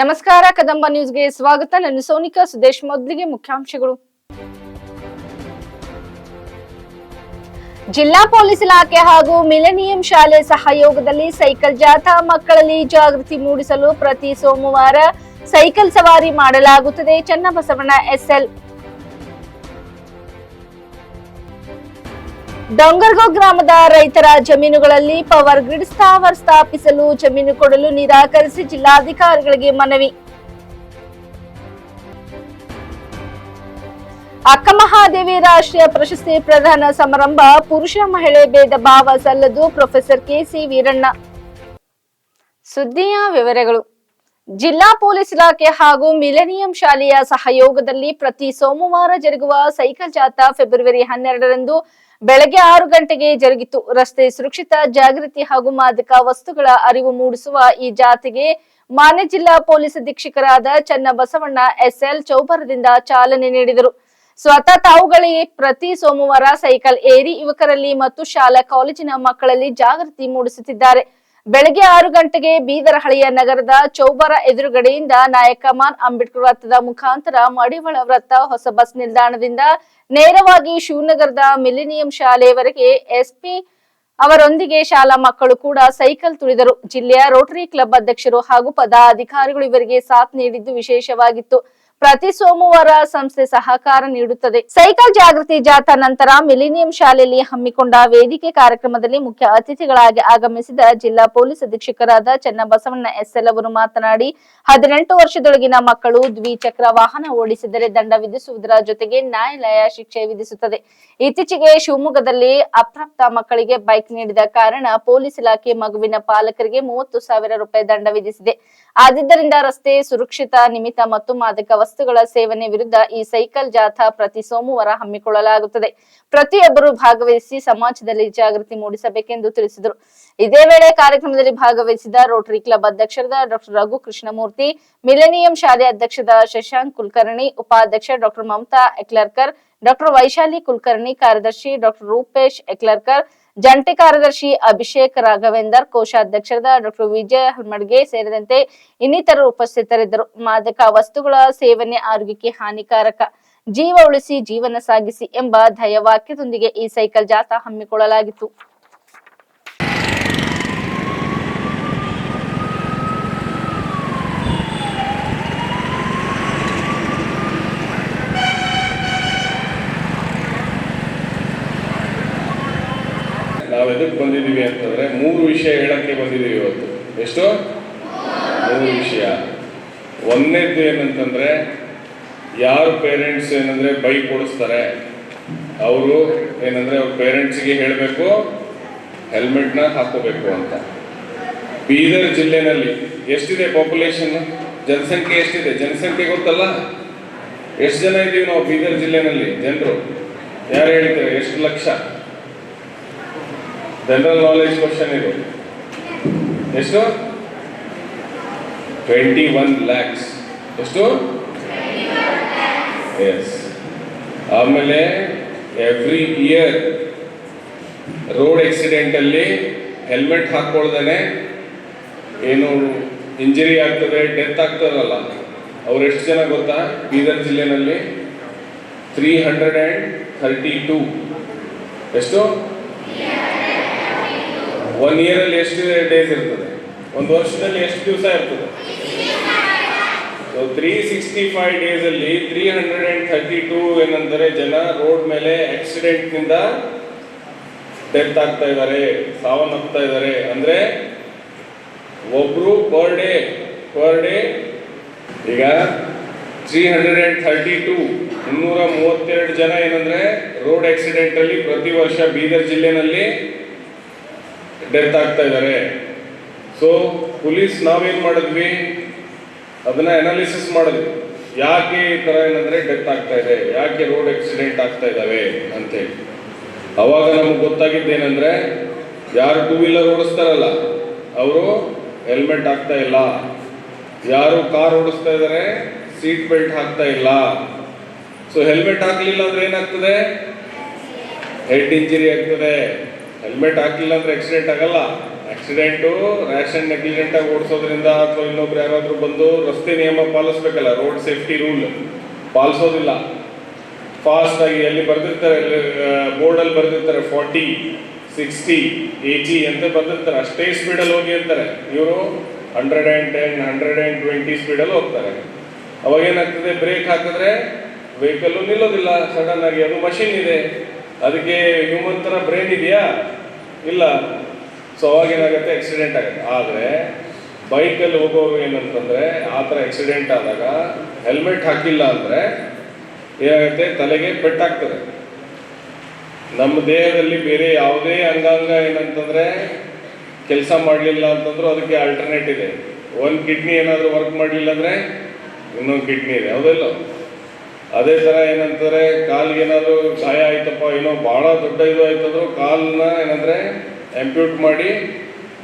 ನಮಸ್ಕಾರ, ಕದಂಬ ನ್ಯೂಸ್ಗೆ ಸ್ವಾಗತ. ನಾನು ಸೋನಿಕಾ ಸುದೇಶ್, ಮೊದಲಿಗೆ ಮುಖ್ಯಾಂಶಗಳು. ಜಿಲ್ಲಾ ಪೊಲೀಸ್ ಇಲಾಖೆ ಹಾಗೂ ಮಿಲೇನಿಯಂ ಶಾಲೆ ಸಹಯೋಗದಲ್ಲಿ ಸೈಕಲ್ ಜಾಥಾ ಮಕ್ಕಳಲ್ಲಿ ಜಾಗೃತಿ ಮೂಡಿಸಲು ಪ್ರತಿ ಸೋಮವಾರ ಸೈಕಲ್ ಸವಾರಿ ಮಾಡಲಾಗುತ್ತದೆ. ಚನ್ನಬಸವಣ್ಣ ಎಸ್ಎಲ್ ಡೊಂಗರ್ಗೋ ಗ್ರಾಮದ ರೈತರ ಜಮೀನುಗಳಲ್ಲಿ ಪವರ್ ಗ್ರಿಡ್ ಸ್ಥಾವರ್ ಸ್ಥಾಪಿಸಲು ಜಮೀನು ಕೊಡಲು ನಿರಾಕರಿಸಿ ಜಿಲ್ಲಾಧಿಕಾರಿಗಳಿಗೆ ಮನವಿ. ಅಕ್ಕಮಹಾದೇವಿ ರಾಷ್ಟ್ರೀಯ ಪ್ರಶಸ್ತಿ ಪ್ರದಾನ ಸಮಾರಂಭ ಪುರುಷ ಮಹಿಳೆ ಭೇದ ಭಾವ ಸಲ್ಲದು ಪ್ರೊಫೆಸರ್ ಕೆಸಿ ವೀರಣ್ಣ. ಸುದ್ದಿಯ ವಿವರಗಳು. ಜಿಲ್ಲಾ ಪೊಲೀಸ್ ಇಲಾಖೆ ಹಾಗೂ ಮಿಲೇನಿಯಂ ಶಾಲೆಯ ಸಹಯೋಗದಲ್ಲಿ ಪ್ರತಿ ಸೋಮವಾರ ಜರುಗುವ ಸೈಕಲ್ ಜಾಥಾ ಫೆಬ್ರವರಿ ಹನ್ನೆರಡರಂದು ಬೆಳಗ್ಗೆ ಆರು ಗಂಟೆಗೆ ಜರುಗಿತು. ರಸ್ತೆ ಸುರಕ್ಷಿತ, ಜಾಗೃತಿ ಹಾಗೂ ಮಾದಕ ವಸ್ತುಗಳ ಅರಿವು ಮೂಡಿಸುವ ಈ ಜಾಥೆಗೆ ಮಾನ್ಯ ಜಿಲ್ಲಾ ಪೊಲೀಸ್ ಅಧೀಕ್ಷಕರಾದ ಚನ್ನಬಸವಣ್ಣ ಎಸ್ಎಲ್ ಚೌಬರದಿಂದ ಚಾಲನೆ ನೀಡಿದರು. ಸ್ವತಃ ತಾವುಗಳಿಗೆ ಪ್ರತಿ ಸೋಮವಾರ ಸೈಕಲ್ ಏರಿ ಯುವಕರಲ್ಲಿ ಮತ್ತು ಶಾಲಾ ಕಾಲೇಜಿನ ಮಕ್ಕಳಲ್ಲಿ ಜಾಗೃತಿ ಮೂಡಿಸುತ್ತಿದ್ದಾರೆ. ಬೆಳಗ್ಗೆ ಆರು ಗಂಟೆಗೆ ಬೀದರ ಹಳೆಯ ನಗರದ ಚೌಬರ ಎದುರುಗಡೆಯಿಂದ ನಾಯಕ ಮಾನ್ ಅಂಬೇಡ್ಕರ್ ವೃತ್ತದ ಮುಖಾಂತರ ಮಡಿವಾಳ ವೃತ್ತ ಹೊಸ ಬಸ್ ನಿಲ್ದಾಣದಿಂದ ನೇರವಾಗಿ ಶಿವನಗರದ ಮಿಲಿನಿಯಂ ಶಾಲೆಯವರೆಗೆ ಎಸ್ಪಿ ಅವರೊಂದಿಗೆ ಶಾಲಾ ಮಕ್ಕಳು ಕೂಡ ಸೈಕಲ್ ತುಳಿದರು. ಜಿಲ್ಲೆಯ ರೋಟರಿ ಕ್ಲಬ್ ಅಧ್ಯಕ್ಷರು ಹಾಗೂ ಪದಾಧಿಕಾರಿಗಳು ಇವರಿಗೆ ಸಾಥ್ ನೀಡಿದ್ದು ವಿಶೇಷವಾಗಿತ್ತು. ಪ್ರತಿ ಸೋಮವಾರ ಸಂಸ್ಥೆ ಸಹಕಾರ ನೀಡುತ್ತದೆ. ಸೈಕಲ್ ಜಾಗೃತಿ ಜಾಥಾ ನಂತರ ಮಿಲಿನಿಯಂ ಶಾಲೆಯಲ್ಲಿ ಹಮ್ಮಿಕೊಂಡ ವೇದಿಕೆ ಕಾರ್ಯಕ್ರಮದಲ್ಲಿ ಮುಖ್ಯ ಅತಿಥಿಗಳಾಗಿ ಆಗಮಿಸಿದ ಜಿಲ್ಲಾ ಪೊಲೀಸ್ ಅಧೀಕ್ಷಕರಾದ ಚನ್ನಬಸವಣ್ಣ ಎಸ್ಎಲ್ ಅವರು ಮಾತನಾಡಿ, ಹದಿನೆಂಟು ವರ್ಷದೊಳಗಿನ ಮಕ್ಕಳು ದ್ವಿಚಕ್ರ ವಾಹನ ಓಡಿಸಿದರೆ ದಂಡ ವಿಧಿಸುವುದರ ಜೊತೆಗೆ ನ್ಯಾಯಾಲಯ ಶಿಕ್ಷೆ ವಿಧಿಸುತ್ತದೆ. ಇತ್ತೀಚೆಗೆ ಶಿವಮೊಗ್ಗದಲ್ಲಿ ಅಪ್ರಾಪ್ತ ಮಕ್ಕಳಿಗೆ ಬೈಕ್ ನೀಡಿದ ಕಾರಣ ಪೊಲೀಸ್ ಇಲಾಖೆ ಮಗುವಿನ ಪಾಲಕರಿಗೆ ಮೂವತ್ತು ಸಾವಿರ ರೂಪಾಯಿ ದಂಡ ವಿಧಿಸಿದೆ. ಆದಿದ್ದರಿಂದ ರಸ್ತೆ ಸುರಕ್ಷಿತ, ನಿಮಿತ್ತ ಮತ್ತು ಮಾದಕ ವಸ್ತುಗಳ ಸೇವನೆ ವಿರುದ್ಧ ಈ ಸೈಕಲ್ ಜಾಥಾ ಪ್ರತಿ ಸೋಮವಾರ ಹಮ್ಮಿಕೊಳ್ಳಲಾಗುತ್ತದೆ. ಪ್ರತಿಯೊಬ್ಬರು ಭಾಗವಹಿಸಿ ಸಮಾಜದಲ್ಲಿ ಜಾಗೃತಿ ಮೂಡಿಸಬೇಕೆಂದು ತಿಳಿಸಿದರು. ಇದೇ ವೇಳೆ ಕಾರ್ಯಕ್ರಮದಲ್ಲಿ ಭಾಗವಹಿಸಿದ ರೋಟರಿ ಕ್ಲಬ್ ಅಧ್ಯಕ್ಷರಾದ ಡಾಕ್ಟರ್ ರಘು ಕೃಷ್ಣಮೂರ್ತಿ ಮಿಲೇನಿಯಂ ಶಾಲೆ ಅಧ್ಯಕ್ಷದ ಶಶಾಂಕ್ ಕುಲಕರ್ಣಿ, ಉಪಾಧ್ಯಕ್ಷ ಡಾಕ್ಟರ್ ಮಮತಾ ಎಕ್ಲರ್ಕರ್ ಡಾಕ್ಟರ್ ವೈಶಾಲಿ ಕುಲಕರ್ಣಿ, ಕಾರ್ಯದರ್ಶಿ ಡಾಕ್ಟರ್ ರೂಪೇಶ್ ಎಕ್ಲರ್ಕರ್ ಜಂಟಿ ಕಾರ್ಯದರ್ಶಿ ಅಭಿಷೇಕ್ ರಾಘವೇಂದರ್, ಕೋಶಾಧ್ಯಕ್ಷರಾದ ಡಾಕ್ಟರ್ ವಿಜಯ ಹಲ್ಮಡ್ಗೆ ಸೇರಿದಂತೆ ಇನ್ನಿತರರು ಉಪಸ್ಥಿತರಿದ್ದರು. ಮಾದಕ ವಸ್ತುಗಳ ಸೇವನೆ ಆರೋಗ್ಯಕ್ಕೆ ಹಾನಿಕಾರಕ. ಜೀವ ಉಳಿಸಿ ಜೀವನ ಸಾಗಿಸಿ ಎಂಬ ಧ್ಯೇಯವಾಕ್ಯದೊಂದಿಗೆ ಈ ಸೈಕಲ್ ಜಾಥಾ ಹಮ್ಮಿಕೊಳ್ಳಲಾಗಿತ್ತು. ನಾವು ಎದಕ್ಕೆ ಬಂದಿದ್ದೀವಿ ಅಂತಂದ್ರೆ ಮೂರು ವಿಷಯ ಹೇಳಕ್ಕೆ ಬಂದಿದ್ದೀವಿ ಇವತ್ತು. ಎಷ್ಟು? ಮೂರು ವಿಷಯ. ಒಂದನೇದ್ದು ಏನಂತಂದ್ರೆ, ಯಾರು ಪೇರೆಂಟ್ಸ್ ಏನಂದ್ರೆ ಬೈಕ್ ಓಡಿಸ್ತಾರೆ ಅವರು ಏನಂದ್ರೆ ಅವ್ರ ಪೇರೆಂಟ್ಸ್ಗೆ ಹೇಳಬೇಕು ಹೆಲ್ಮೆಟ್ನ ಹಾಕೋಬೇಕು ಅಂತ. ಬೀದರ್ ಜಿಲ್ಲೆನಲ್ಲಿ ಎಷ್ಟಿದೆ ಪಾಪ್ಯುಲೇಷನ್ ಜನಸಂಖ್ಯೆ ಎಷ್ಟಿದೆ? ಜನಸಂಖ್ಯೆ ಗೊತ್ತಲ್ಲ? ಎಷ್ಟು ಜನ ಇದ್ದೀವಿ ನಾವು ಬೀದರ್ ಜಿಲ್ಲೆನಲ್ಲಿ, ಜನರು? ಯಾರು ಹೇಳ್ತಾರೆ ಎಷ್ಟು ಲಕ್ಷ? ಜನರಲ್ ನಾಲೆಜ್ ಕ್ವಶನ್ ಇದು. ಎಷ್ಟು ಟ್ವೆಂಟಿ ಒನ್ ಲ್ಯಾಕ್ಸ್ ಎಷ್ಟು ಎಸ್ ಆಮೇಲೆ ಎವ್ರಿ ಇಯರ್ ರೋಡ್ ಆಕ್ಸಿಡೆಂಟ್ ಅಲ್ಲಿ ಹೆಲ್ಮೆಟ್ ಹಾಕೊಳ್ದೇನೆ ಏನು ಇಂಜರಿ ಆಗ್ತದೆ ಡೆತ್ ಆಗ್ತದಲ್ಲ. ಅವ್ರು ಎಷ್ಟು ಜನ ಗೊತ್ತಾ? ಬೀದರ್ ಜಿಲ್ಲೆನಲ್ಲಿ three hundred and thirty two ಎಷ್ಟು ಒನ್ ಇಯರ್ ಅಲ್ಲಿ ಎಷ್ಟು ಡೇಸ್ ಇರ್ತದೆ? ಒಂದು ವರ್ಷದಲ್ಲಿ ಎಷ್ಟು ದಿವಸ ಇರ್ತದೆ? So three sixty five days ಅಲ್ಲಿ three hundred and thirty two ಏನಂದರೆ ಜನ ರೋಡ್ ಮೇಲೆ ಆಕ್ಸಿಡೆಂಟ್ನಿಂದ ಡೆತ್ ಆಗ್ತಾ ಇದ್ದಾರೆ, ಸಾವನ್ನಪ್ತಾ ಇದ್ದಾರೆ. ಅಂದ್ರೆ ಒಬ್ರು ಪರ್ ಡೇ ಪರ್ ಡೇ ಈಗ three hundred and thirty two ಮುನ್ನೂರ ಮೂವತ್ತೆರಡು ಜನ ಏನಂದ್ರೆ ರೋಡ್ ಆಕ್ಸಿಡೆಂಟ್ ಅಲ್ಲಿ ಪ್ರತಿ ವರ್ಷ ಬೀದರ್ ಜಿಲ್ಲೆನಲ್ಲಿ ಡೆತ್ ಆಗ್ತಾ ಇದ್ದಾರೆ. ಸೊ ಪೊಲೀಸ್ ನಾವೇನು ಮಾಡಿದ್ವಿ? ಅದನ್ನ ಅನಾಲಿಸಿಸ್ ಮಾಡಿದ್ವಿ. ಯಾಕೆ ಈ ತರ ಏನಂದ್ರೆ ಡೆತ್ ಆಗ್ತಾ ಇದೆ? ಯಾಕೆ ರೋಡ್ ಆಕ್ಸಿಡೆಂಟ್ ಆಗ್ತಾ ಇದಾವೆ ಅಂತೇಳಿ. ಅವಾಗ ನಮ್ಗೆ ಗೊತ್ತಾಗಿದ್ದೇನೆಂದ್ರೆ ಯಾರು ಟೂ ವೀಲರ್ ಓಡಿಸ್ತಾರಲ್ಲ, ಅವರು ಹೆಲ್ಮೆಟ್ ಹಾಕ್ತಾ ಇಲ್ಲ. ಯಾರು ಕಾರ್ ಓಡಿಸ್ತಾ ಇದ್ದಾರೆ ಸೀಟ್ ಬೆಲ್ಟ್ ಹಾಕ್ತಾ ಇಲ್ಲ. ಸೊ ಹೆಲ್ಮೆಟ್ ಹಾಕ್ಲಿಲ್ಲ ಅಂದ್ರೆ ಏನಾಗ್ತದೆ? ಹೆಡ್ ಇಂಜರಿ ಆಗ್ತದೆ. ಹೆಲ್ಮೆಟ್ ಹಾಕಿಲ್ಲ ಅಂದ್ರೆ ಆಕ್ಸಿಡೆಂಟ್ ಆಗಲ್ಲ. ಆಕ್ಸಿಡೆಂಟು ರ್ಯಾಷನ್ ನೆಗ್ಲಿಜೆಂಟ್ ಆಗಿ ಓಡಿಸೋದ್ರಿಂದ ಅಥವಾ ಇನ್ನೊಬ್ರು ಯಾರಾದರೂ ಬಂದು ರಸ್ತೆ ನಿಯಮ ಪಾಲಿಸ್ಬೇಕಲ್ಲ ರೋಡ್ ಸೇಫ್ಟಿ ರೂಲ್ ಪಾಲಿಸೋದಿಲ್ಲ. ಫಾಸ್ಟ್ ಆಗಿ ಎಲ್ಲಿ ಬರ್ದಿರ್ತಾರೆ ಬೋರ್ಡಲ್ಲಿ ಬರ್ದಿರ್ತಾರೆ ಫಾರ್ಟಿ ಸಿಕ್ಸ್ಟಿ ಏಯ್ಟಿ ಅಂತ ಬರ್ದಿರ್ತಾರೆ. ಅಷ್ಟೇ ಸ್ಪೀಡಲ್ಲಿ ಹೋಗಿ ಅಂತಾರೆ. ಇವರು hundred and ten hundred and twenty ಸ್ಪೀಡಲ್ಲಿ ಹೋಗ್ತಾರೆ. ಅವಾಗ ಏನಾಗ್ತದೆ? ಬ್ರೇಕ್ ಹಾಕಿದ್ರೆ ವೆಹಿಕಲ್ಲು ನಿಲ್ಲೋದಿಲ್ಲ. ಸಡನ್ ಆಗಿ ಅದು ಮಷಿನ್ ಇದೆ. ಅದಕ್ಕೆ ಹ್ಯೂಮನ್ ಥರ ಬ್ರೇನ್ ಇದೆಯಾ? ಇಲ್ಲ ಸೊ ಅವಾಗ ಏನಾಗುತ್ತೆ ಆಕ್ಸಿಡೆಂಟ್ ಆಗುತ್ತೆ. ಆದರೆ ಬೈಕಲ್ಲಿ ಹೋಗೋರು ಏನಂತಂದರೆ, ಆ ಥರ ಆಕ್ಸಿಡೆಂಟ್ ಆದಾಗ ಹೆಲ್ಮೆಟ್ ಹಾಕಿಲ್ಲ ಅಂದರೆ ಏನಾಗುತ್ತೆ, ತಲೆಗೆ ಪೆಟ್ಟಾಗ್ತದೆ. ನಮ್ಮ ದೇಹದಲ್ಲಿ ಬೇರೆ ಯಾವುದೇ ಅಂಗಾಂಗ ಏನಂತಂದರೆ ಕೆಲಸ ಮಾಡಲಿಲ್ಲ ಅಂತಂದ್ರೂ ಅದಕ್ಕೆ ಆಲ್ಟರ್ನೇಟ್ ಇದೆ. ಒಂದು ಕಿಡ್ನಿ ಏನಾದರೂ ವರ್ಕ್ ಮಾಡಲಿಲ್ಲ ಅಂದರೆ ಇನ್ನೊಂದು ಕಿಡ್ನಿ ಇದೆ. ಹೌದಲ್ಲ ಅದೇ ಥರ ಏನಂತಾರೆ ಕಾಲಿಗೆ ಏನಾದರೂ ಗಾಯ ಆಯ್ತಪ್ಪ, ಏನೋ ಭಾಳ ದೊಡ್ಡ ಇದು ಆಯ್ತಂದ್ರು ಕಾಲನ್ನ ಏನಂದ್ರೆ ಎಂಪ್ಯೂಟ್ ಮಾಡಿ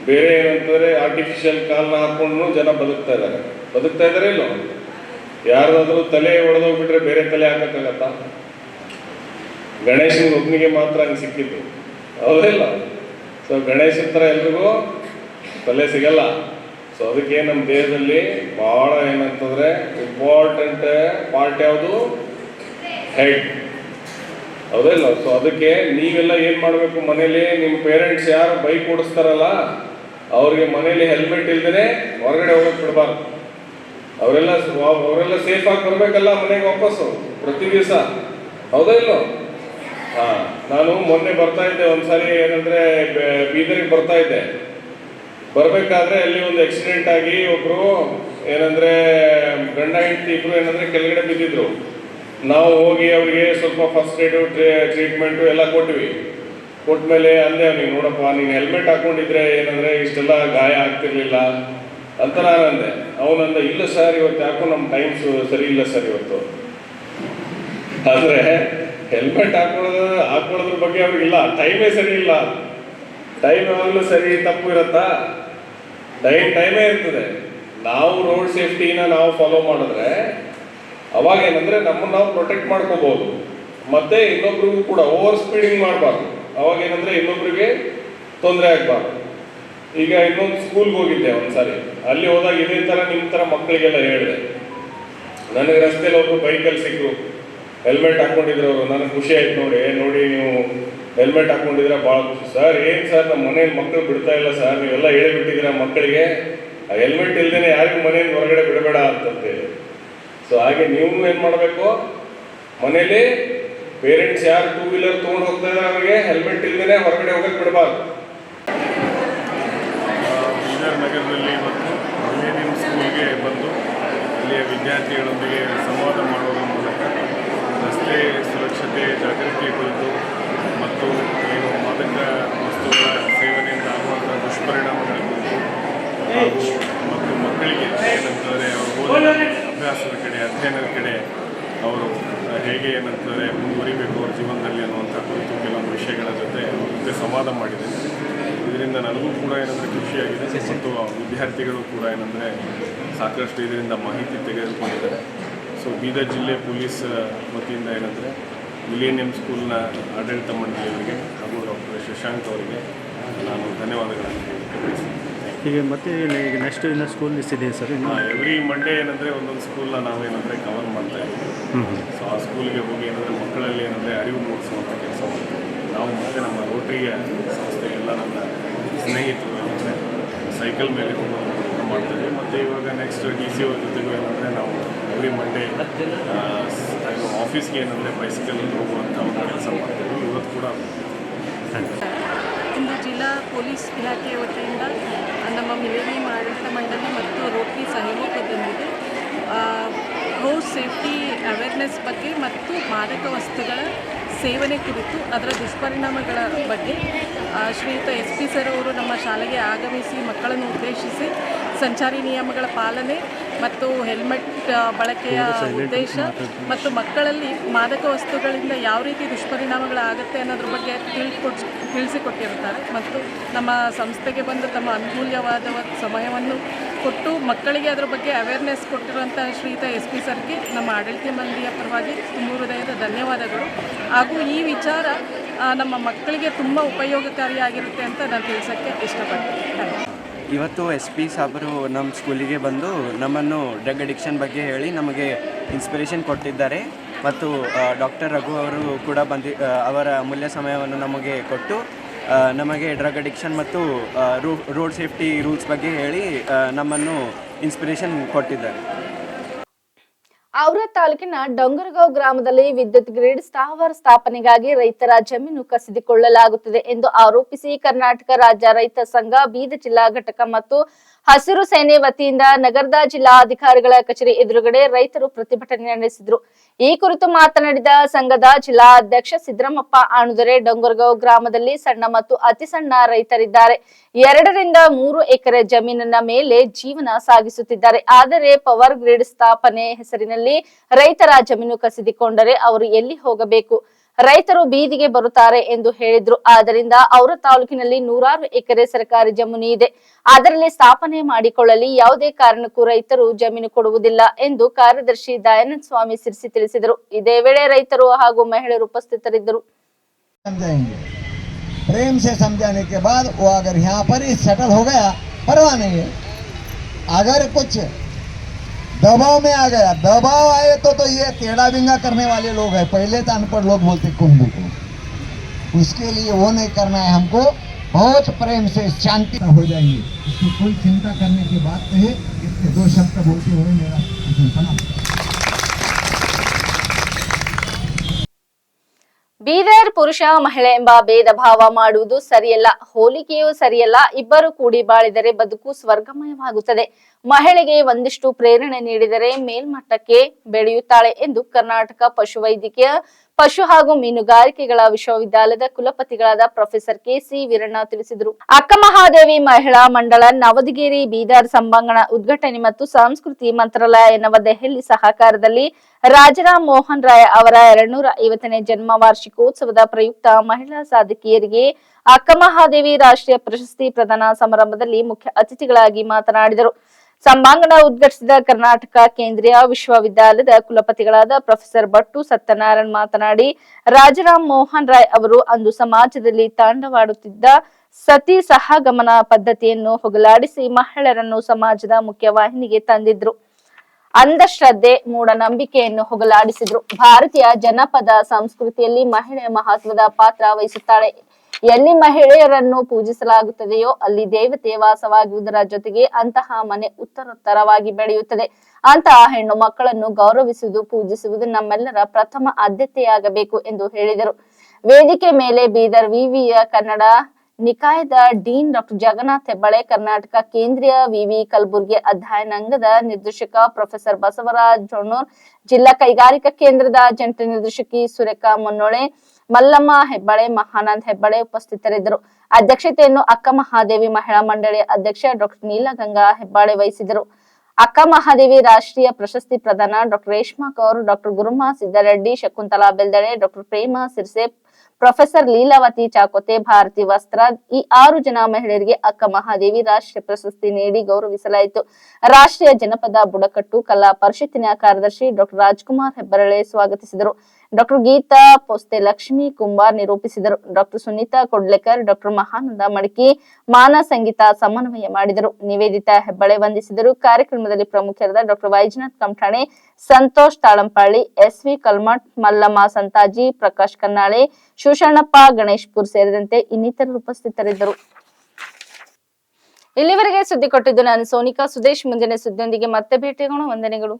ಬೇರೆ ಏನಂತಾರೆ ಆರ್ಟಿಫಿಷಿಯಲ್ ಕಾಲನ್ನ ಹಾಕೊಂಡು ಜನ ಬದುಕ್ತಾ ಇದ್ದಾರೆ ಬದುಕ್ತಾ ಇದ್ದಾರೆ ಇಲ್ಲೋ? ಯಾರ್ದಾದ್ರೂ ತಲೆ ಒಡೆದೋಗ್ಬಿಟ್ರೆ ಬೇರೆ ತಲೆ ಹಾಕೋಕ್ಕಾಗತ್ತಾ? ಗಣೇಶನ ಒಬ್ಬನಿಗೆ ಮಾತ್ರ ಹಂಗೆ ಸಿಕ್ಕಿದ್ದು. ಹೌದಿಲ್ಲ ಸೊ ಗಣೇಶನ ಥರ ಎಲ್ರಿಗೂ ತಲೆ ಸಿಗಲ್ಲ. ಸೊ ಅದಕ್ಕೆ ನಮ್ಮ ದೇಹದಲ್ಲಿ ಬಹಳ ಏನಂತಂದ್ರೆ ಇಂಪಾರ್ಟೆಂಟ್ ಪಾರ್ಟ್ ಯಾವುದು? ಹೆಡ್ ಹೌದಿಲ್ಲ ಸೊ ಅದಕ್ಕೆ ನೀವೆಲ್ಲ ಏನು ಮಾಡಬೇಕು? ಮನೇಲಿ ನಿಮ್ಮ ಪೇರೆಂಟ್ಸ್ ಯಾರು ಬೈಕ್ ಓಡಿಸ್ತಾರಲ್ಲ ಅವ್ರಿಗೆ ಮನೇಲಿ ಹೆಲ್ಮೆಟ್ ಇಲ್ದೇನೆ ಹೊರಗಡೆ ಹೋಗಕ್ಕೆ ಬಿಡಬಾರ್ದು. ಅವರೆಲ್ಲ ಅವರೆಲ್ಲ ಸೇಫ್ ಆಗಿ ಬರ್ಬೇಕಲ್ಲ ಮನೆಗೆ ವಾಪಸ್ಸು, ಪ್ರತಿ ದಿವಸ. ಹೌದಾ ಇಲ್ಲೋ ಹಾ. ನಾನು ಮೊನ್ನೆ ಬರ್ತಾ ಇದ್ದೆ, ಒಂದ್ಸಾರಿ ಏನಂದ್ರೆ ಬೀದರ್ಗೆ ಬರ್ತಾ ಇದ್ದೆ. ಬರ್ಬೇಕಾದ್ರೆ ಅಲ್ಲಿ ಒಂದು ಆಕ್ಸಿಡೆಂಟ್ ಆಗಿ ಒಬ್ರು ಏನಂದ್ರೆ ಗಂಡ ಹೆಂಡತಿ ಇಬ್ರು ಏನಂದ್ರೆ ಕೆಳಗಡೆ ಬಿದ್ದಿದ್ರು. ನಾವು ಹೋಗಿ ಅವ್ರಿಗೆ ಸ್ವಲ್ಪ ಫಸ್ಟ್ ಏಡು ಟ್ರೀಟ್ಮೆಂಟು ಎಲ್ಲ ಕೊಟ್ವಿ. ಕೊಟ್ಮೇಲೆ ಅಂದೆ ಅವ್ನಿಗೆ, ನೋಡಪ್ಪ, ನೀನು ಹೆಲ್ಮೆಟ್ ಹಾಕೊಂಡಿದ್ರೆ ಏನಂದ್ರೆ ಇಷ್ಟೆಲ್ಲ ಗಾಯ ಆಗ್ತಿರ್ಲಿಲ್ಲ ಅಂತ ನಾನು ಅಂದೆ. ಅವನಂದ ಇಲ್ಲ ಸರ್ ಇವತ್ತು ಯಾಕೋ ನಮ್ಮ ಟೈಮ್ಸ್ ಸರಿ ಇಲ್ಲ ಸರ್ ಇವತ್ತು. ಆದರೆ ಹೆಲ್ಮೆಟ್ ಹಾಕೊಳ್ಳೋದು, ಹಾಕೊಳ್ಳೋದ್ರ ಬಗ್ಗೆ ಅವ್ರಿಗಿಲ್ಲ ಟೈಮೇ ಸರಿ ಇಲ್ಲ. ಟೈಮ್ ಯಾವಾಗಲೂ ಸರಿ ತಪ್ಪು ಇರುತ್ತಾ? ಟೈಮ್ ಟೈಮೇ ಇರ್ತದೆ. ನಾವು ರೋಡ್ ಸೇಫ್ಟಿನ ನಾವು ಫಾಲೋ ಮಾಡಿದ್ರೆ, ಅವಾಗ ಏನಂದ್ರೆ ನಮ್ಮನ್ನು ನಾವು ಪ್ರೊಟೆಕ್ಟ್ ಮಾಡ್ಕೋಬಹುದು ಮತ್ತೆ ಇನ್ನೊಬ್ರಿಗೂ ಕೂಡ ಓವರ್ ಸ್ಪೀಡಿಂಗ್ ಮಾಡಬಾರ್ದು. ಅವಾಗ ಏನಂದ್ರೆ ಇನ್ನೊಬ್ರಿಗೆ ತೊಂದರೆ ಆಗ್ಬಾರ್ದು. ಈಗ ಇನ್ನೊಂದು ಸ್ಕೂಲ್ಗೆ ಹೋಗಿದ್ದೆ ಒಂದ್ಸಾರಿ. ಅಲ್ಲಿ ಹೋದಾಗ ಇದೇ ತರ ನಿಮ್ ತರ ಮಕ್ಕಳಿಗೆಲ್ಲ ಹೇಳಿದೆ. ನನಗೆ ರಸ್ತೆಯಲ್ಲಿ ಒಬ್ರು ಬೈಕಲ್ಲಿ ಸಿಕ್ಕರು ಹೆಲ್ಮೆಟ್ ಹಾಕೊಂಡಿದ್ರು ಅವರು. ನನಗೆ ಖುಷಿ ಆಯ್ತು ನೋಡಿ. ನೋಡಿ ನೀವು ಹೆಲ್ಮೆಟ್ ಹಾಕೊಂಡಿದ್ರೆ ಭಾಳ ಖುಷಿ. ಸರ್, ಏನು ಸರ್ ನಮ್ಮ ಮನೇಲಿ ಮಕ್ಕಳು ಬಿಡ್ತಾ ಇಲ್ಲ ಸರ್. ನೀವೆಲ್ಲ ಹೇಳಿಬಿಟ್ಟಿದ್ದೀರಾ ಮಕ್ಕಳಿಗೆ? ಆ ಹೆಲ್ಮೆಟ್ ಇಲ್ದೇನೆ ಯಾರಿಗೂ ಮನೆಯಿಂದ ಹೊರಗಡೆ ಬಿಡಬೇಡ ಅಂತಂತೇಳಿ. ಸೊ ಹಾಗೆ ನೀವು ಏನು ಮಾಡಬೇಕು? ಮನೇಲಿ ಪೇರೆಂಟ್ಸ್ ಯಾರು ಟೂ ವೀಲರ್ ತೊಗೊಂಡು ಹೋಗ್ತಾ ಇದ್ದಾರೆ ಅವರಿಗೆ ಹೆಲ್ಮೆಟ್ ಇಲ್ದೇನೆ ಹೊರಗಡೆ ಹೋಗಕ್ಕೆ ಬಿಡಬಾರ್ದು. ನಗರದಲ್ಲಿ ಇವತ್ತು ಮಿಲೇನಿಯಂ ಸ್ಕೂಲ್ಗೆ ಬಂದು ಅಲ್ಲಿಯ ವಿದ್ಯಾರ್ಥಿಗಳೊಂದಿಗೆ ಸಂವಾದ ಮಾಡುವುದರ ಮೂಲಕ ರಸ್ತೆ ಸುರಕ್ಷತೆ ಜಾಗೃತಿ ಕುರಿತು ಮತ್ತು ಏನು ಮಾದಕ ವಸ್ತುಗಳ ಸೇವನೆಯಿಂದ ಆಗುವಂಥ ದುಷ್ಪರಿಣಾಮಗಳ ಕುರಿತು ಮತ್ತು ಮಕ್ಕಳಿಗೆ ಏನಂತಂದರೆ ಅವರು ಅಭ್ಯಾಸದ ಕಡೆ, ಅಧ್ಯಯನದ ಕಡೆ ಅವರು ಹೇಗೆ ಏನಂತಂದರೆ ಮುಂದುವರಿಬೇಕು ಅವ್ರ ಜೀವನದಲ್ಲಿ ಅನ್ನುವಂಥ ಕುರಿತು ಕೆಲವೊಂದು ವಿಷಯಗಳ ಜೊತೆ ಜೊತೆ ಸಂವಾದ ಮಾಡಿದೆ. ಇದರಿಂದ ನನಗೂ ಕೂಡ ಏನಂದರೆ ಖುಷಿಯಾಗಿದೆ ಮತ್ತು ವಿದ್ಯಾರ್ಥಿಗಳು ಕೂಡ ಏನಂದರೆ ಸಾಕಷ್ಟು ಇದರಿಂದ ಮಾಹಿತಿ ತೆಗೆದುಕೊಂಡಿದ್ದಾರೆ. ಸೊ ಬೀದರ್ ಜಿಲ್ಲೆ ಪೊಲೀಸ್ ವತಿಯಿಂದ ಏನಂದರೆ ಮಿಲೇನಿಯಂ ಸ್ಕೂಲ್ನ ಆಡಳಿತ ಮಂಡಳಿಯವರಿಗೆ ಹಾಗೂ ಡಾಕ್ಟರ್ ಶಶಾಂಕ್ ಅವರಿಗೆ ನಾನು ಧನ್ಯವಾದಗಳನ್ನು ಹೀಗೆ ಈಗ ಮತ್ತೆ ಈಗ ನೆಕ್ಸ್ಟ್ ಇನ್ನು ಸ್ಕೂಲ್ ಇದೆ ಸರ್ ಇನ್ನು ಎವ್ರಿ ಮಂಡೇ ಏನಂದರೆ ಒಂದೊಂದು ಸ್ಕೂಲ್ನ ನಾವು ಏನಂದರೆ ಕವರ್ ಮಾಡ್ತಾ ಇದ್ದೀವಿ. ಸೊ ಆ ಸ್ಕೂಲ್ಗೆ ಹೋಗಿ ಏನಂದರೆ ಮಕ್ಕಳಲ್ಲಿ ಏನಂದರೆ ಅರಿವು ಮೂಡಿಸುವಂಥ ಕೆಲಸ ಮಾಡ್ತೀವಿ. ನಾವು ಮತ್ತೆ ನಮ್ಮ ರೋಟರಿಯ ಸಂಸ್ಥೆಗೆಲ್ಲ ನನ್ನ ಸ್ನೇಹಿತರು ಏನಂದರೆ ಸೈಕಲ್ ಮೇಲೆ ಹೋಗೋದು ಮಾಡ್ತೀವಿ ಮತ್ತು ಇವಾಗ ನೆಕ್ಸ್ಟ್ ಡಿ ಸಿ ಅವ್ರ ಜೊತೆಗೂ ಏನಂದರೆ ನಾವು ಎವ್ರಿ ಮಂಡೇ ಆಫೀಸ್ಗೆ ಏನಂದರೆ ಬೈಸಿಕಲ್ ಹೋಗುವಂಥ ಒಂದು ಕೆಲಸ ಮಾಡ್ತೀವಿ ಇವತ್ತು ಕೂಡ ಇಂದು ಜಿಲ್ಲಾ ಪೊಲೀಸ್ ಇಲಾಖೆಯ ವತಿಯಿಂದ ನಮ್ಮ ಮಿಲೇನಿಯಂ ಮಾಡಿದ ಮಂಡಳಿ ಮತ್ತು ರೋಟರಿ ಸಹಯೋಗದೊಂದಿಗೆ ರೋಡ್ ಸೇಫ್ಟಿ ಅವೇರ್ನೆಸ್ ಬಗ್ಗೆ ಮತ್ತು ಮಾದಕ ವಸ್ತುಗಳ ಸೇವನೆ ಕುರಿತು ಅದರ ದುಷ್ಪರಿಣಾಮಗಳ ಬಗ್ಗೆ ಶ್ರೀಯುತ ಎಸ್ ಪಿ ಸರ್ ಅವರು ನಮ್ಮ ಶಾಲೆಗೆ ಆಗಮಿಸಿ ಮಕ್ಕಳನ್ನು ಉದ್ದೇಶಿಸಿ ಸಂಚಾರಿ ನಿಯಮಗಳ ಪಾಲನೆ ಮತ್ತು ಹೆಲ್ಮೆಟ್ ಬಳಕೆಯ ಉದ್ದೇಶ ಮತ್ತು ಮಕ್ಕಳಲ್ಲಿ ಮಾದಕ ವಸ್ತುಗಳಿಂದ ಯಾವ ರೀತಿ ದುಷ್ಪರಿಣಾಮಗಳಾಗುತ್ತೆ ಅನ್ನೋದ್ರ ಬಗ್ಗೆ ತಿಳ್ಕೊಟ್ ತಿಳಿಸಿಕೊಟ್ಟಿರ್ತಾರೆ. ಮತ್ತು ನಮ್ಮ ಸಂಸ್ಥೆಗೆ ಬಂದು ತಮ್ಮ ಅಮೂಲ್ಯವಾದ ಸಮಯವನ್ನು ಕೊಟ್ಟು ಮಕ್ಕಳಿಗೆ ಅದರ ಬಗ್ಗೆ ಅವೇರ್ನೆಸ್ ಕೊಟ್ಟಿರುವಂಥ ಶ್ರೀತ ಎಸ್ ಪಿ ಸರ್ಗೆ ನಮ್ಮ ಆಡಳಿತ ಮಂದಿಯ ಪರವಾಗಿ ತುಂಬ ಹೃದಯದ ಧನ್ಯವಾದಗಳು. ಹಾಗೂ ಈ ವಿಚಾರ ನಮ್ಮ ಮಕ್ಕಳಿಗೆ ತುಂಬ ಉಪಯೋಗಕಾರಿಯಾಗಿರುತ್ತೆ ಅಂತ ನಾನು ತಿಳಿಸೋಕ್ಕೆ ಇಷ್ಟಪಡ್ತೀನಿ. ಇವತ್ತು ಎಸ್ ಪಿ ಸಾಬರು ನಮ್ಮ ಸ್ಕೂಲಿಗೆ ಬಂದು ನಮ್ಮನ್ನು ಡ್ರಗ್ ಅಡಿಕ್ಷನ್ ಬಗ್ಗೆ ಹೇಳಿ ನಮಗೆ ಇನ್ಸ್ಪಿರೇಷನ್ ಕೊಟ್ಟಿದ್ದಾರೆ. ಮತ್ತು ಡಾಕ್ಟರ್ ರಘು ಅವರು ಕೂಡ ಬಂದಿ ಅವರ ಅಮೂಲ್ಯ ಸಮಯವನ್ನು ನಮಗೆ ಕೊಟ್ಟು ನಮಗೆ ಡ್ರಗ್ ಅಡಿಕ್ಷನ್ ಮತ್ತು ರೋಡ್ ಸೇಫ್ಟಿ ರೂಲ್ಸ್ ಬಗ್ಗೆ ಹೇಳಿ ನಮ್ಮನ್ನು ಇನ್ಸ್ಪಿರೇಷನ್ ಕೊಟ್ಟಿದ್ದಾರೆ. ಔರ ತಾಲೂಕಿನ ಡೊಂಗರಗಾಂವ್ ಗ್ರಾಮದಲ್ಲಿ ವಿದ್ಯುತ್ ಗ್ರಿಡ್ ಸ್ಥಾವರ ಸ್ಥಾಪನೆಗಾಗಿ ರೈತರ ಜಮೀನು ಕಸಿದುಕೊಳ್ಳಲಾಗುತ್ತದೆ ಎಂದು ಆರೋಪಿಸಿ ಕರ್ನಾಟಕ ರಾಜ್ಯ ರೈತ ಸಂಘ, ಬೀದ ಜಿಲ್ಲಾ ಘಟಕ ಮತ್ತು ಹಸಿರು ಸೇನೆ ವತಿಯಿಂದ ನಗರದ ಜಿಲ್ಲಾಧಿಕಾರಿಗಳ ಕಚೇರಿ ಎದುರುಗಡೆ ರೈತರು ಪ್ರತಿಭಟನೆ ನಡೆಸಿದರು. ಈ ಕುರಿತು ಮಾತನಾಡಿದ ಸಂಘದ ಜಿಲ್ಲಾ ಅಧ್ಯಕ್ಷ ಸಿದ್ದರಾಮಪ್ಪ ಆಣುದರೆ ಡೊಂಗರ್ಗಾವ್ ಗ್ರಾಮದಲ್ಲಿ ಸಣ್ಣ ಮತ್ತು ಅತಿ ಸಣ್ಣ ರೈತರಿದ್ದಾರೆ. ಎರಡರಿಂದ ಮೂರು ಎಕರೆ ಜಮೀನಿನ ಮೇಲೆ ಜೀವನ ಸಾಗಿಸುತ್ತಿದ್ದಾರೆ. ಆದರೆ ಪವರ್ ಗ್ರಿಡ್ ಸ್ಥಾಪನೆ ಹೆಸರಿನಲ್ಲಿ ರೈತರ ಜಮೀನು ಕಸಿದುಕೊಂಡರೆ ಅವರು ಎಲ್ಲಿ ಹೋಗಬೇಕು? ರೈತರು ಬೀದಿಗೆ ಬರುತ್ತಾರೆ ಎಂದು ಹೇಳಿದ್ರು ಆದ್ದರಿಂದ ಅವರ ತಾಲೂಕಿನಲ್ಲಿ ನೂರಾರು ಎಕರೆ ಸರ್ಕಾರಿ ಜಮೀನು ಇದೆ ಅದರಲ್ಲಿ ಸ್ಥಾಪನೆ ಮಾಡಿಕೊಳ್ಳಲಿ ಯಾವುದೇ ಕಾರಣಕ್ಕೂ ರೈತರು ಜಮೀನು ಕೊಡುವುದಿಲ್ಲ ಎಂದು ಕಾರ್ಯದರ್ಶಿ ದಯಾನಂದ ಸ್ವಾಮಿ ಸಿರ್ಸಿ ತಿಳಿಸಿದರು ಇದೇ ವೇಳೆ ರೈತರು ಹಾಗೂ ಮಹಿಳೆಯರು ಉಪಸ್ಥಿತರಿದ್ದರು समझाएंगे प्रेम से समझाने के बाद वो अगर यहाँ पर ही सेटल हो गया परवाह नहीं है अगर कुछ दबाव में आ गया। दबाव आए तो तो ये टेढ़ा बिंगा करने वाले लोग हैं। पहले तो अनपढ़ लोग बोलते, कुंभ को उसके लिए वो नहीं करना है हमको। बहुत प्रेम से, शांति हो जाएगी। इसकी कोई चिंता करने की बात नहीं। इसके दो शब्द बोलते हुए मेरा ಬೀದರ್ ಪುರುಷ ಮಹಿಳೆ ಎಂಬ ಭೇದ ಭಾವ ಮಾಡುವುದು ಸರಿಯಲ್ಲ, ಹೋಲಿಕೆಯೂ ಸರಿಯಲ್ಲ, ಇಬ್ಬರು ಕೂಡಿ ಬಾಳಿದರೆ ಬದುಕು ಸ್ವರ್ಗಮಯವಾಗುತ್ತದೆ. ಮಹಿಳೆಗೆ ಒಂದಿಷ್ಟು ಪ್ರೇರಣೆ ನೀಡಿದರೆ ಮೇಲ್ಮಟ್ಟಕ್ಕೆ ಬೆಳೆಯುತ್ತಾಳೆ ಎಂದು ಕರ್ನಾಟಕ ಪಶುವೈದ್ಯಕೀಯ ಪಶು ಹಾಗೂ ಮೀನುಗಾರಿಕೆಗಳ ವಿಶ್ವವಿದ್ಯಾಲಯದ ಕುಲಪತಿಗಳಾದ ಪ್ರೊಫೆಸರ್ ಕೆಸಿ ವೀರಣ್ಣ ತಿಳಿಸಿದರು. ಅಕ್ಕಮಹಾದೇವಿ ಮಹಿಳಾ ಮಂಡಳ ನವದಗಿರಿ ಬೀದರ್ ಸಂಭಾಂಗಣ ಉದ್ಘಾಟನೆ ಮತ್ತು ಸಂಸ್ಕೃತಿ ಮಂತ್ರಾಲಯ ಎನ್ನುವ ದೆಹಲಿ ಸಹಕಾರದಲ್ಲಿ ರಾಜರಾಮ್ ಮೋಹನ್ ರಾಯ್ ಅವರ ಎರಡ್ನೂರ ಐವತ್ತನೇ ಜನ್ಮ ವಾರ್ಷಿಕೋತ್ಸವದ ಪ್ರಯುಕ್ತ ಮಹಿಳಾ ಸಾಧಕಿಯರಿಗೆ ಅಕ್ಕಮಹಾದೇವಿ ರಾಷ್ಟ್ರೀಯ ಪ್ರಶಸ್ತಿ ಪ್ರದಾನ ಸಮಾರಂಭದಲ್ಲಿ ಮುಖ್ಯ ಅತಿಥಿಗಳಾಗಿ ಮಾತನಾಡಿದರು. ಸಂಭಾಂಗಣ ಉದ್ಘಾಟಿಸಿದ ಕರ್ನಾಟಕ ಕೇಂದ್ರೀಯ ವಿಶ್ವವಿದ್ಯಾಲಯದ ಕುಲಪತಿಗಳಾದ ಪ್ರೊಫೆಸರ್ ಭಟ್ಟು ಸತ್ಯನಾರಾಯಣ್ ಮಾತನಾಡಿ, ರಾಜರಾಮ್ ಮೋಹನ್ ರಾಯ್ ಅವರು ಅಂದು ಸಮಾಜದಲ್ಲಿ ತಾಂಡವಾಡುತ್ತಿದ್ದ ಸತಿ ಸಹಗಮನ ಪದ್ಧತಿಯನ್ನು ಹೊಗಲಾಡಿಸಿ ಮಹಿಳೆಯರನ್ನು ಸಮಾಜದ ಮುಖ್ಯವಾಹಿನಿಗೆ ತಂದಿದ್ರು. ಅಂಧಶ್ರದ್ಧೆ, ಮೂಢನಂಬಿಕೆಯನ್ನು ಹೊಗಲಾಡಿಸಿದ್ರು. ಭಾರತೀಯ ಜನಪದ ಸಂಸ್ಕೃತಿಯಲ್ಲಿ ಮಹಿಳೆ ಮಹತ್ವದ ಪಾತ್ರ ವಹಿಸುತ್ತಾಳೆ. ಎಲ್ಲಿ ಮಹಿಳೆಯರನ್ನು ಪೂಜಿಸಲಾಗುತ್ತದೆಯೋ ಅಲ್ಲಿ ದೇವತೆ ವಾಸವಾಗುವುದರ ಜೊತೆಗೆ ಅಂತಹ ಮನೆ ಉತ್ತರೋತ್ತರವಾಗಿ ಬೆಳೆಯುತ್ತದೆ. ಅಂತಹ ಹೆಣ್ಣು ಮಕ್ಕಳನ್ನು ಗೌರವಿಸುವುದು, ಪೂಜಿಸುವುದು ನಮ್ಮೆಲ್ಲರ ಪ್ರಥಮ ಆದ್ಯತೆಯಾಗಬೇಕು ಎಂದು ಹೇಳಿದರು. ವೇದಿಕೆ ಮೇಲೆ ಬೀದರ್ ವಿವಿಯ ಕನ್ನಡ, ನಿಕಾಯದ ಡೀನ್ ಡಾಕ್ಟರ್ ಜಗನ್ನಾಥ್ ಹೆಬ್ಬಳೆ, ಕರ್ನಾಟಕ ಕೇಂದ್ರೀಯ ವಿವಿ ಕಲಬುರ್ಗಿ ಅಧ್ಯಯನಾಂಗದ ನಿರ್ದೇಶಕ ಪ್ರೊಫೆಸರ್ ಬಸವರಾಜ್ ಜೊಣ್ಣೂರ್ ಜಿಲ್ಲಾ ಕೈಗಾರಿಕಾ ಕೇಂದ್ರದ ಜಂಟಿ ನಿರ್ದೇಶಕಿ ಸುರೇಖಾ ಮುನ್ನೋಳೆ ಮಲ್ಲಮ್ಮ ಹೆಬ್ಬಳೆ, ಮಹಾನಂದ್ ಹೆಬ್ಬಳೆ ಉಪಸ್ಥಿತರಿದ್ದರು. ಅಧ್ಯಕ್ಷತೆಯನ್ನು ಅಕ್ಕ ಮಹಾದೇವಿ ಮಹಿಳಾ ಮಂಡಳಿಯ ಅಧ್ಯಕ್ಷ ಡಾಕ್ಟರ್ ನೀಲಗಂಗಾ ಹೆಬ್ಬಾಳೆ ವಹಿಸಿದರು. ಅಕ್ಕ ಮಹಾದೇವಿ ರಾಷ್ಟ್ರೀಯ ಪ್ರಶಸ್ತಿ ಪ್ರದಾನ doctor Reshma Kaur doctor Guruma Siddareddy, Shakuntala Beldale doctor Prema Sirse, professor Leelavati Chakote, Bharati Vastra ಈ ಆರು ಜನ ಮಹಿಳೆಯರಿಗೆ ಅಕ್ಕ ಮಹಾದೇವಿ ರಾಷ್ಟ್ರೀಯ ಪ್ರಶಸ್ತಿ ನೀಡಿ ಗೌರವಿಸಲಾಯಿತು. ರಾಷ್ಟ್ರೀಯ ಜನಪದ ಬುಡಕಟ್ಟು ಕಲಾ ಪರಿಷತ್ತಿನ ಕಾರ್ಯದರ್ಶಿ ಡಾಕ್ಟರ್ ರಾಜ್ಕುಮಾರ್ ಹೆಬ್ಬರಳೆ ಸ್ವಾಗತಿಸಿದರು. ಡಾಕ್ಟರ್ ಗೀತಾ ಪೋಸ್ತೆ ಲಕ್ಷ್ಮಿ ಕುಂಬಾರ್ ನಿರೂಪಿಸಿದರು ಡಾಕ್ಟರ್ ಸುನೀತಾ ಕೊಡ್ಲೇಕರ್ ಡಾಕ್ಟರ್ ಮಹಾನಂದ ಮಡಕಿ ಮಾನ ಸಂಗೀತ ಸಮನ್ವಯ ಮಾಡಿದರು ನಿವೇದಿತಾ ಹೆಬ್ಬಳೆ ವಂದಿಸಿದರು ಕಾರ್ಯಕ್ರಮದಲ್ಲಿ ಪ್ರಮುಖರಾದ doctor Vaijanath Kamathane Santosh Talampali S V Kalmath Mallamma Santaji Prakash Kannale Shivasharanappa Ganeshpur ಸೇರಿದಂತೆ ಇನ್ನಿತರರು ಉಪಸ್ಥಿತರಿದ್ದರು. ಇಲ್ಲಿವರೆಗೆ ಸುದ್ದಿ ಕೊಟ್ಟಿದ್ದು ನಾನು ಸೋನಿಕಾ. ಸುದೇಶ್ ಮುಂದಿನ ಸುದ್ದಿಯೊಂದಿಗೆ ಮತ್ತೆ ಭೇಟಿಯಾಗೋಣ. ವಂದನೆಗಳು.